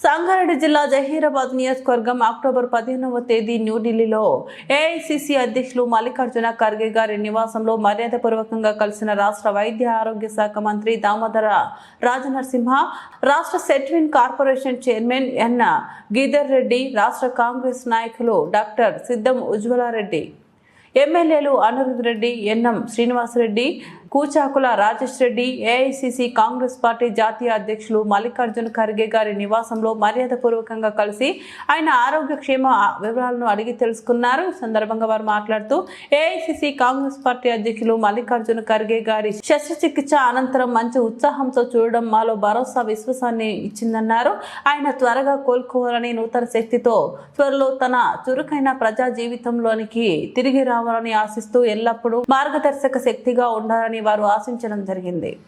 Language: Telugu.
సంగారెడ్డి జిల్లా జహీరాబాద్ నియోజకవర్గం అక్టోబర్ పదిహేనవ తేదీ న్యూఢిల్లీలో ఏఐసిసి అధ్యక్షులు మల్లికార్జున ఖర్గే గారి నివాసంలో మర్యాదపూర్వకంగా కలిసిన రాష్ట్ర వైద్య ఆరోగ్య శాఖ మంత్రి దామోదర రాజనరసింహ రాష్ట్ర SETWIN corporation chairman N Giridhar Reddy రాష్ట్ర కాంగ్రెస్ నాయకులు డాక్టర్ సిద్ధం ఉజ్వలారెడ్డి ఎమ్మెల్యేలు Anirudh Reddy NM Srinivasareddy Kuchakula Rajesh Reddy AICC Congress party జాతీయ అధ్యక్షులు మల్లికార్జున ఖర్గే గారి నివాసంలో మర్యాదపూర్వకంగా కలిసి ఆయన ఆరోగ్య క్షేమ వివరాలను అడిగి తెలుసుకున్నారు. సందర్భంగా వారు మాట్లాడుతూ ఏఐసిసి కాంగ్రెస్ పార్టీ అధ్యక్షులు మల్లికార్జున ఖర్గే గారి శస్త్రచికిత్స అనంతరం మంచి ఉత్సాహంతో చూడడం మాలో భరోసా విశ్వాసాన్ని ఇచ్చిందన్నారు. ఆయన త్వరగా కోలుకోవాలని నూతన శక్తితో త్వరలో తన చురుకైన ప్రజా జీవితంలోనికి తిరిగి రావాలని ఆశిస్తూ ఎల్లప్పుడూ మార్గదర్శక శక్తిగా ఉండాలని వారు ఆశించడం జరిగింది.